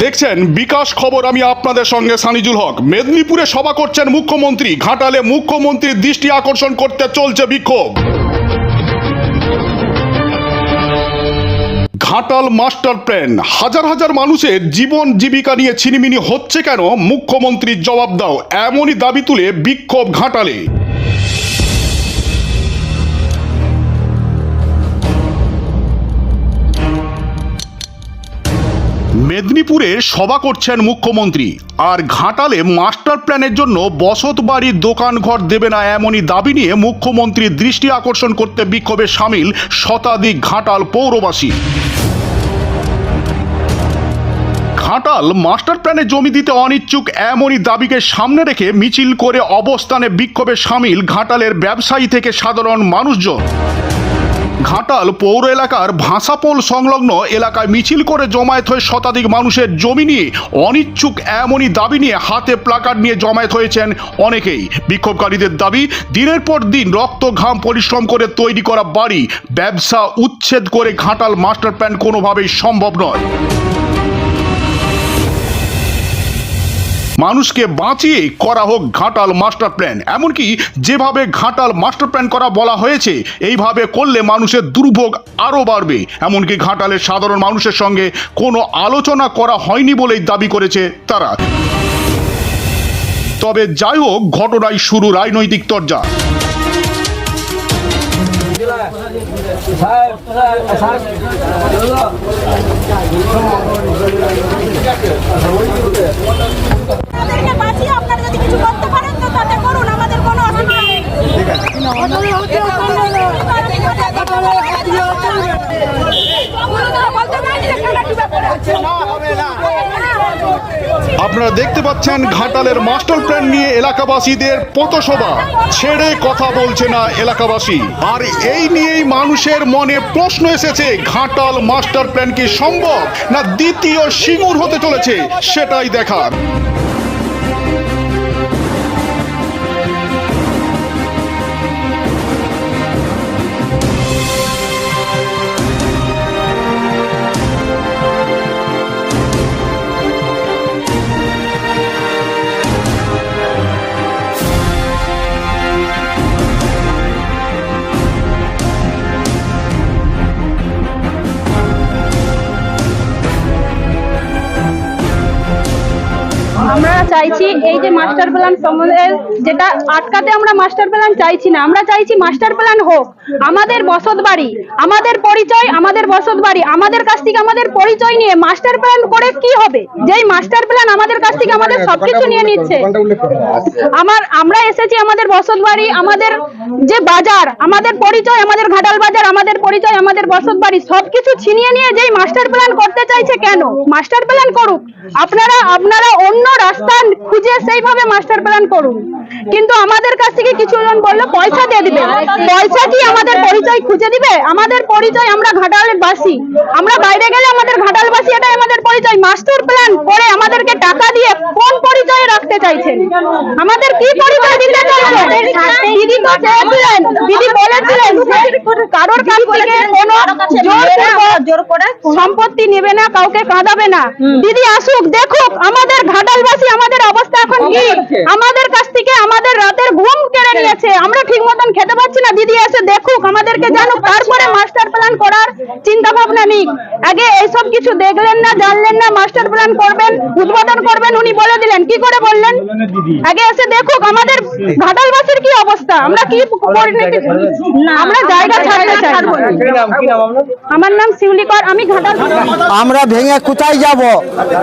দেখছেন, বিকাশ খবর আমি আপনাদের সঙ্গে সানিজুল হক। মেদিনীপুরে সভা করছেন মুখ্যমন্ত্রী। ঘাটালে মুখ্যমন্ত্রীর দৃষ্টি আকর্ষণ করতে চলছে বিক্ষোভ। Ghatal master plan. হাজার হাজার মানুষের জীবন জীবিকা নিয়ে ছিনিমিনি হচ্ছে কেন? মুখ্যমন্ত্রীর জবাব দাও। এমনই দাবি তুলে বিক্ষোভ ঘাটালে। মেদিনীপুরে সভা করছেন মুখ্যমন্ত্রী। আর ঘাটালে মাস্টার প্ল্যানের জন্য বসত বাড়ির দোকান ঘর দেবে না এমনই দাবি নিয়ে মুখ্যমন্ত্রীর দৃষ্টি আকর্ষণ করতে বিক্ষোভে সামিল শতাধিক ঘাটাল পৌরবাসী। ঘাটাল মাস্টার প্ল্যানে জমি দিতে অনিচ্ছুক এমনই দাবিকে সামনে রেখে মিছিল করে অবস্থানে বিক্ষোভে সামিল ঘাটালের ব্যবসায়ী থেকে সাধারণ মানুষজন। ঘাটাল পৌর এলাকার ভাষাপোল সংলগ্ন এলাকায় মিছিল করে জমায়েত হয়ে শতাধিক মানুষের জমি নিয়ে অনিচ্ছুক এমনই দাবি নিয়ে হাতে প্লাকার্ড নিয়ে জমায়েত হয়েছেন অনেকেই। বিক্ষোভকারীদের দাবি, দিনের পর দিন রক্ত, ঘাম, পরিশ্রম করে তৈরি করা বাড়ি, ব্যবসা উচ্ছেদ করে ঘাটাল মাস্টার প্ল্যান কোনোভাবেই সম্ভব নয়। মানুষকে বাঁচিয়ে করা হোক ঘাটাল মাস্টার প্ল্যান। এমনকি যেভাবে ঘাটাল মাস্টার প্ল্যান করা বলা হয়েছে, এইভাবে করলে মানুষের দুর্ভোগ আরও বাড়বে। এমনকি ঘাটালের সাধারণ মানুষের সঙ্গে কোনো আলোচনা করা হয়নি বলেই দাবি করেছে তারা। তবে যাই হোক ঘটনায় শুরু রাজনৈতিক তরজা আমাদেরকে বাঁচিয়ে আপনারা যদি কিছু করতে পারেন তো তাতে করুন আমাদের কোনো অসুবিধা নেই বলতে পারি যে খেলা ডুবে পড়ে আছে। আপনারা দেখতে পাচ্ছেন ঘাটালের মাস্টার প্ল্যান নিয়ে এলাকাবাসীদের পথসভা। ছেড়ে কথা বলছে না এলাকাবাসী। আর এই নিয়েই মানুষের মনে প্রশ্ন এসেছে, ঘাটাল মাস্টার প্ল্যান কি সম্ভব না দ্বিতীয় সিঙ্গুর হতে চলেছে, সেটাই দেখার। যে মাস্টার প্ল্যান সম্বন্ধে যেটা আটকাতে আমরা মাস্টার প্ল্যান চাইছি না। আমরা চাইছি মাস্টার প্ল্যান হোক। আমাদের বসত বাড়ি, আমাদের পরিচয়, আমাদের বসত বাড়ি, আমাদের কাছ থেকে আমাদের পরিচয় নিয়ে মাস্টার প্ল্যান করে কি হবে? যেই মাস্টার প্ল্যান আমাদের কাছ থেকে আমাদের সবকিছু নিয়ে নিচ্ছে। আমার, আমরা এসেছি আমাদের বসত বাড়ি, আমাদের যে বাজার, আমাদের পরিচয়, আমাদের ঘাটাল বাজার, আমাদের পরিচয়, আমাদের বসত বাড়ি, সবকিছু ছিনিয়ে নিয়ে যেই মাস্টার প্ল্যান করতে চাইছে কেন? মাস্টার প্ল্যান করুক। আপনারা আপনারা অন্য রাস্তা খুঁজে সেইভাবে মাস্টার প্ল্যান করুন। কিন্তু আমাদের কাছ থেকে কিছু জন বলল পয়সা দিয়ে দিবে। পয়সা কি আমাদের পরিচয় খুঁজে দিবে? আমাদের পরিচয় আমরা ঘাটালের বাসী আমরা বাইরে গেলে আমাদের ঘাটাল বাসী এটাই আমাদের পরিচয়। মাস্টার প্ল্যান করে আমাদেরকে টাকা দিয়ে কোন পরিচয়ে রাখতে চাইছেন? আমাদের কি পরিচয় দিতে চাইছেন? দিদি তো চেয়েছিলেন দিদি বলেছিলেন কারোর কাছ থেকে কোনো জোর করে সম্পত্তি নেবে না কাউকে কাঁদাবে না। দিদি আসুক দেখুক আমাদের ঘাটালবাসী আমাদের অবস্থা এখন কি আমাদের কাছ থেকে। আমাদের রাতের ঘুম কেড়ে নিয়েছে। আমরা ঠিক মতন খেতে পাচ্ছি না। দিদি এসে দেখুক আমাদেরকে জানুক। তারপরে মাস্টার প্ল্যান করার চিন্তা ভাবনা নিক আগে এইসব কিছু দেখলেন না জানলেন না মাস্টার প্ল্যান করবেন উদ্বোধন করবেন উনি বলে দিলেন। কি করে বললেন? আগে এসে দেখুক আমাদের ঘাটালবাসীর কি অবস্থা। আমরা কি আমরা জায়গা ছাড়তে চাই আমার নাম শিউলিকর আমি ঘাটাল আমরা ভেঙে কোথায় যাব?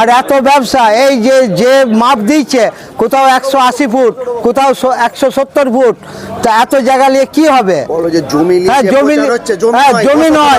আর এত ব্যবসা এই যে যে মাপ দিচ্ছে কোথাও একশো আশি ফুট কোথাও একশো সত্তর ফুট তা এত জায়গা নিয়ে কি হবে? বলো জমি হ্যাঁ জমি হচ্ছে হ্যাঁ নয়, জমি নয়।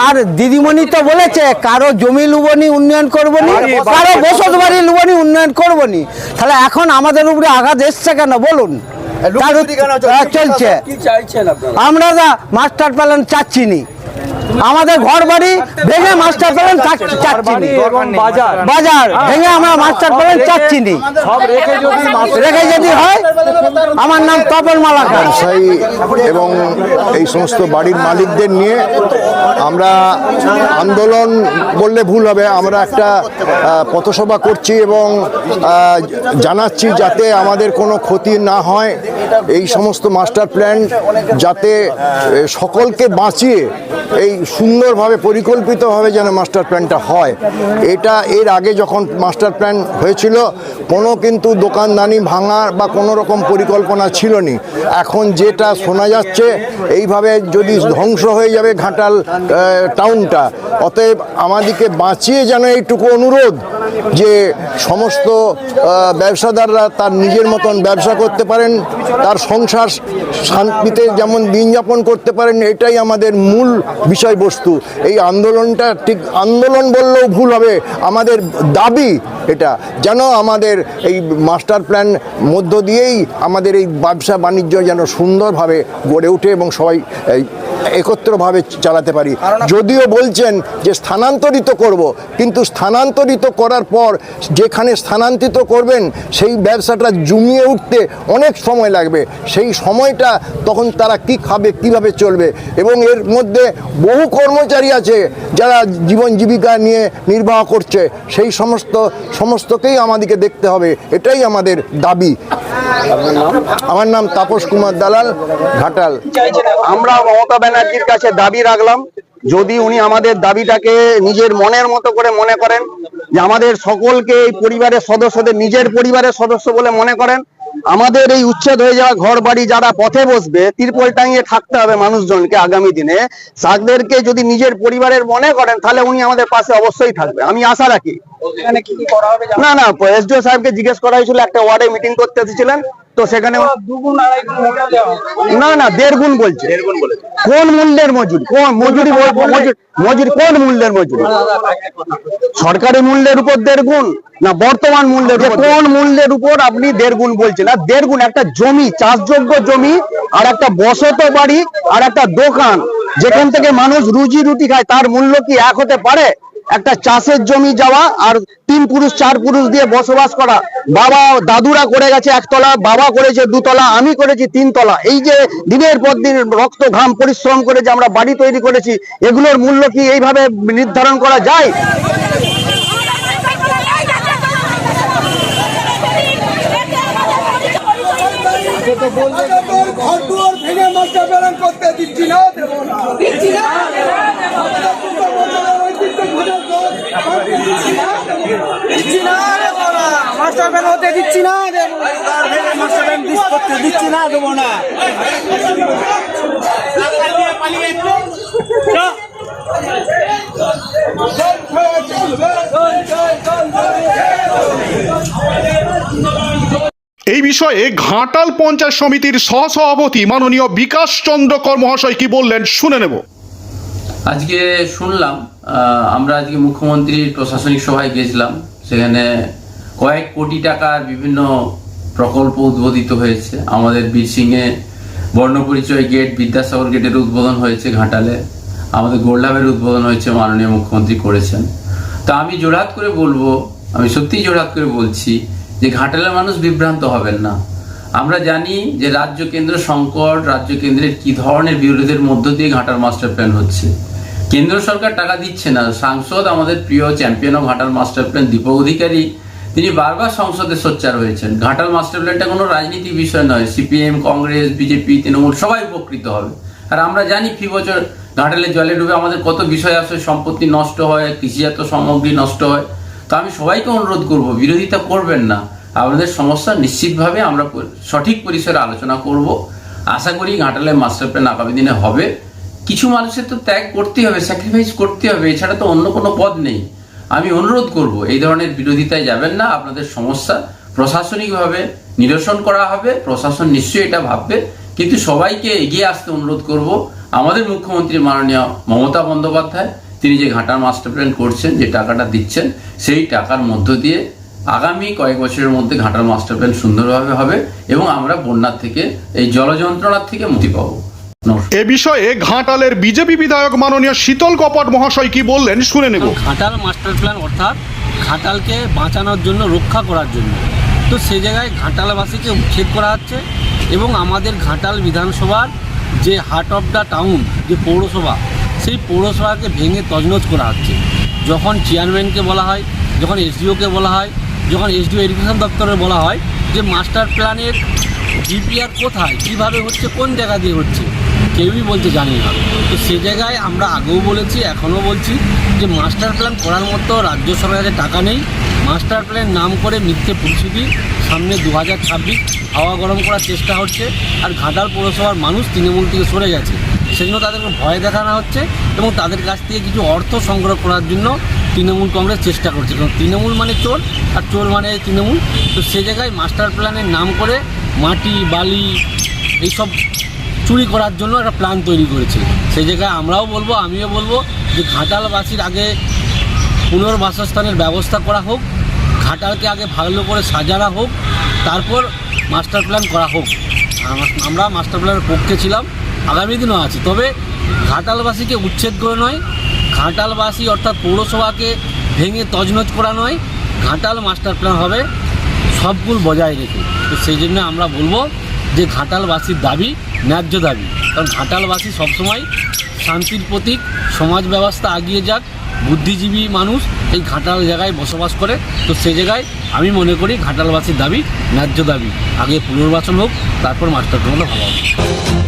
আর- দিদিমণি তো বলেছে কারও জমি লুবনি উন্নয়ন করবনি কারও বসত বাড়ি লুবনি উন্নয়ন করবনি তাহলে এখন আমাদের উপরে আঘাত এসছে কেন? বলুন। চলছে? হ্যাঁ, চলছে। কি চাইছেন আপনারা? আমরা মাস্টার প্ল্যান চাচ্ছি নি। আমাদের ঘর বাড়ি ভেঙে মাস্টার প্ল্যান চাচ্ছি। বাজার। বাজার। ভেঙে আমরা মাস্টার প্ল্যান চাচ্ছি নি। রেখে যদি হয় আমার নাম তপন মালাকার। ব্যবসায়ী এবং এই সমস্ত বাড়ির মালিকদের নিয়ে আমরা আন্দোলন বললে ভুল হবে। আমরা একটা পথসভা করছি এবং জানাচ্ছি যাতে আমাদের কোনো ক্ষতি না হয়। এই সমস্ত মাস্টার প্ল্যান যাতে সকলকে বাঁচিয়ে এই সুন্দরভাবে পরিকল্পিতভাবে যেন মাস্টার প্ল্যানটা হয়। এটা এর আগে যখন মাস্টার প্ল্যান হয়েছিল, কোনো কিন্তু দোকানদানি ভাঙা বা কোনো রকম পরিকল্পনা ছিল নি এখন যেটা শোনা যাচ্ছে, এইভাবে যদি ধ্বংস হয়ে যাবে ঘাটাল টাউনটা অতএব আমাদেরকে বাঁচিয়ে যেন এইটুকু অনুরোধ। যে সমস্ত ব্যবসাদাররা তার নিজের মতন ব্যবসা করতে পারেন, তার সংসার শান্তিতে যেমন দিন যাপন করতে পারেন, এটাই আমাদের মূল বিষয়বস্তু। এই আন্দোলনটা ঠিক, আন্দোলন বললেও ভুল হবে। আমাদের দাবি এটা যেন আমাদের এই মাস্টার প্ল্যান মধ্য দিয়েই আমাদের এই ব্যবসা বাণিজ্য যেন সুন্দরভাবে গড়ে ওঠে এবং সবাই এই, একত্রভাবে চালাতে পারি। যদিও বলছেন যে স্থানান্তরিত করব কিন্তু স্থানান্তরিত করার পর যেখানে স্থানান্তরিত করবেন সেই ব্যবসাটা জমিয়ে উঠতে অনেক সময় লাগবে। সেই সময়টা তখন তারা কি খাবে কীভাবে চলবে এবং এর মধ্যে বহু কর্মচারী আছে যারা জীবন জীবিকা নিয়ে নির্বাহ করছে। সেই সমস্ত সমস্তকেই আমাদেরকে দেখতে হবে, এটাই আমাদের দাবি। আমার নাম তাপস কুমার দালাল, ঘাটাল। আমরা মমতা ব্যানার্জির কাছে দাবি রাখলাম, যদি উনি আমাদের দাবিটাকে নিজের মনের মতো করে মনে করেন, যে আমাদের সকলকে এই পরিবারের সদস্যদের নিজের পরিবারের সদস্য বলে মনে করেন আমাদের এই উচ্ছেদ হয়ে যাওয়া ঘর বাড়ি যারা পথে বসবে তিরপল টাঙিয়ে থাকতে হবে মানুষজনকে আগামী দিনে। তাদেরকে যদি নিজের পরিবারের মনে করেন তাহলে উনি আমাদের পাশে অবশ্যই থাকবে। আমি আশা রাখি। না না এসডিও সাহেবকে জিজ্ঞেস করা হয়েছিল একটা ওয়ার্ডে মিটিং করতে এসেছিলেন তো সেখানে না না দেড় গুণ বলছে। কোন মূল্যের মজুরি? কোন মজুরি বল- মজুরি- মজুরি কোন মূল্যের মজুরি? সরকারি মূল্যের উপর দেড় গুণ না বর্তমান মূল্যের উপর কোন মূল্যের উপর আপনি দেড় গুণ বলছেন? আর দেড় গুণ একটা জমি, চাষযোগ্য জমি, আর একটা বসত বাড়ি, আর একটা দোকান। যেখান থেকে মানুষ রুজি রুটি খায়, তার মূল্য কি এক হতে পারে? একটা চাষের জমি যাওয়া আর তিন পুরুষ, চার পুরুষ দিয়ে বসবাস করা। বাবা দাদুরা করে গেছে একতলা, বাবা করেছে দুতলা, আমি করেছি তিনতলা। এই যে দিনের পর দিন রক্ত, ঘাম, পরিশ্রম করে যে আমরা বাড়ি তৈরি করেছি, এগুলোর মূল্য কি এইভাবে নির্ধারণ করা যায়? ঘর দুয়ার ভেঙে মাস্টার করতে দিচ্ছি না দেবো না। দিচ্ছি না দিচ্ছি না দেবো না। মাস্টার হতে দিচ্ছি না দেবো না। মাস্টার প্ল্যান করতে দিচ্ছি না দেবো না। বিষয়ে ঘাটাল পঞ্চায়েত সমিতির সহসভাপতি মাননীয় বিকাশ চন্দ্র কর মহাশয় কি বললেন শুনে নেব। আজকে শুনলাম আমরা আজকে মুখ্যমন্ত্রীর প্রশাসনিক সভায় গেছিলাম, সেখানে কয়েক কোটি টাকার বিভিন্ন প্রকল্প উদ্বোধিত হয়েছে। আমাদের বীরসিংহে বর্ণপরিচয় গেট, বিদ্যাসাগর গেটের উদ্বোধন হয়েছে ঘাটালে। আমাদের গোল্ডাবের উদ্বোধন হয়েছে মাননীয় মুখ্যমন্ত্রী করেছেন। তা আমি জোড়হাত করে বলব, আমি সত্যিই জোড়হাত করে বলছি যে ঘাটালের মানুষ বিভ্রান্ত হবেন না। আমরা জানি যে রাজ্য কেন্দ্র সংকট, রাজ্য কেন্দ্রের কি ধরনের বিরোধের মধ্য দিয়ে ঘাটাল মাস্টার প্ল্যান হচ্ছে। কেন্দ্র সরকার টাকা দিচ্ছে না। সাংসদ, আমাদের প্রিয় champion of Ghatal master plan Deepak Adhikari, তিনি বারবার সংসদে সোচ্চার হয়েছেন। ঘাটাল মাস্টার প্ল্যানটা কোনো রাজনীতি বিষয় নয়। সিপিএম, কংগ্রেস, বিজেপি, তৃণমূল, সবাই উপকৃত হবে। আর আমরা জানি ফি বছর ঘাটালে জলে ডুবে আমাদের কত বিষয় আছে। সম্পত্তি নষ্ট হয়, কৃষিজাত সামগ্রী নষ্ট হয়। তো আমি সবাইকে অনুরোধ করব, বিরোধিতা করবেন না। আপনাদের সমস্যা নিশ্চিতভাবে আমরা সঠিক পরিসরে আলোচনা করব। আশা করি ঘাটালে মাস্টার প্ল্যান আগামী দিনে হবে। কিছু মানুষের তো ত্যাগ করতে হবে স্যাক্রিফাইস করতে হবে, এছাড়া তো অন্য কোনো পদ নেই। আমি অনুরোধ করব, এই ধরনের বিরোধিতায় যাবেন না, আপনাদের সমস্যা প্রশাসনিকভাবে নিরসন করা হবে, প্রশাসন নিশ্চয়ই এটা ভাববে। কিন্তু সবাইকে এগিয়ে আসতে অনুরোধ করব। আমাদের মুখ্যমন্ত্রী মাননীয় মমতা বন্দ্যোপাধ্যায় তিনি যে ঘাটার মাস্টার প্ল্যান করছেন যে টাকাটা দিচ্ছেন সেই টাকার মধ্য দিয়ে আগামী কয়েক বছরের মধ্যে ঘাটার মাস্টার প্ল্যান সুন্দরভাবে হবে এবং আমরা বন্যার থেকে এই জল যন্ত্রণার থেকে মুক্তি পাবো। এ বিষয়ে ঘাটালের বিজেপি বিধায়ক মাননীয় শীতল কপট মহাশয় কি বললেন শুনে নেব। ঘাটাল মাস্টার প্ল্যান অর্থাৎ ঘাটালকে বাঁচানোর জন্য রক্ষা করার জন্য। তো সে জায়গায় ঘাটালবাসীকে উচ্ছেদ করা হচ্ছে এবং আমাদের ঘাটাল বিধানসভার যে হার্ট অফ দ্য টাউন যে পৌরসভা সেই পৌরসভাকে ভেঙে তজনজ করা হচ্ছে। যখন চেয়ারম্যানকে বলা হয়, যখন এসডিওকে বলা হয়, যখন এসডিও এডুকেশন দপ্তরে বলা হয় যে মাস্টার প্ল্যানের জিপিআর কোথায়, কীভাবে হচ্ছে, কোন জায়গা দিয়ে হচ্ছে, কেউই বলতে জানি না। তো সে জায়গায় আমরা আগেও বলেছি, এখনও বলছি যে মাস্টার প্ল্যান করার মতো রাজ্য সরকারের টাকা নেই। মাস্টার প্ল্যান নাম করে মিথ্যে পরিস্থিতি সামনে দু হাজার ছাব্বিশ হাওয়া গরম করার চেষ্টা হচ্ছে। আর ঘাটাল পৌরসভার মানুষ তৃণমূল থেকে সরে গেছে। সেজন্য তাদেরকে ভয় দেখানো হচ্ছে এবং তাদের কাছ থেকে কিছু অর্থ সংগ্রহ করার জন্য তৃণমূল কংগ্রেস চেষ্টা করছে। কারণ তৃণমূল মানে চোর, আর চোর মানে তৃণমূল। তো সে জায়গায় মাস্টার প্ল্যানের নাম করে মাটি, বালি এইসব চুরি করার জন্য একটা প্ল্যান তৈরি করেছে। সেই জায়গায় আমরাও বলব, আমিও বলব যে ঘাটালবাসীর আগে পুনর্বাসস্থানের ব্যবস্থা করা হোক, ঘাটালকে আগে ভালো করে সাজানো হোক, তারপর মাস্টার প্ল্যান করা হোক। আম- আমরা মাস্টার প্ল্যানের পক্ষে ছিলাম। আগামী দিনও আছি। তবে ঘাটালবাসীকে উচ্ছেদ করে নয়, ঘাটালবাসী অর্থাৎ পৌরসভাকে ভেঙে তজনজ করা নয়, ঘাটাল মাস্টার প্ল্যান হবে সবগুলো বজায় রেখে। তো সেই জন্য আমরা বলব যে ঘাটালবাসীর দাবি ন্যায্য দাবি। কারণ ঘাটালবাসী সবসময় শান্তির প্রতীক, সমাজ ব্যবস্থা এগিয়ে যাক, বুদ্ধিজীবী মানুষ এই ঘাটাল জায়গায় বসবাস করে। তো সেই জায়গায় আমি মনে করি ঘাটালবাসীর দাবি ন্যায্য দাবি। আগে পুনর্বাসন হোক, তারপর মাস্টার প্ল্যানটা ভালো হবে।